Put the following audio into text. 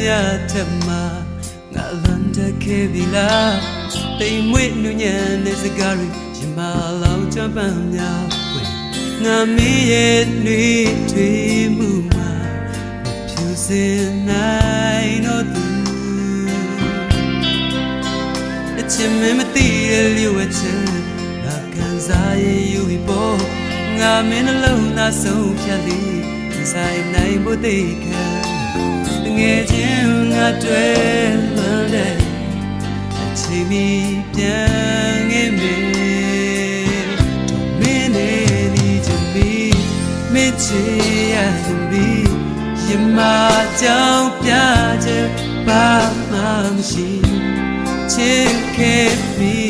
များထက်မှငါလွန်တက်ခဲ့ပြီလားတိမ်မွေ့နူညံတဲ့စကားတွေရင်မလောင်ချပန်းများွယ်ငါမီးရဲ့နှွေးထွေးမှုမှာမဖြူစင်နိုင်တော့သူအချင်မမသိတဲ့လျှို့ဝှက်ချက်ငါကန်စားရင်ယူပြီးပေါ်ငါမင်းနှလုံးသားဆုံးဖြတ်သည်မဆိုင်နိုင်ဖို့သိခံတ ငယ်ချင်းငါတွေ့လွန်တဲ့အချိန်မီပြန်ငယ်မေတော့မင်းနေဒီချင်ပြီးမင်းချေရပြီရမကြောင်ပြချက်ဘာမှမရှိချစ်ခဲ့ပြီတော့ပြောင်း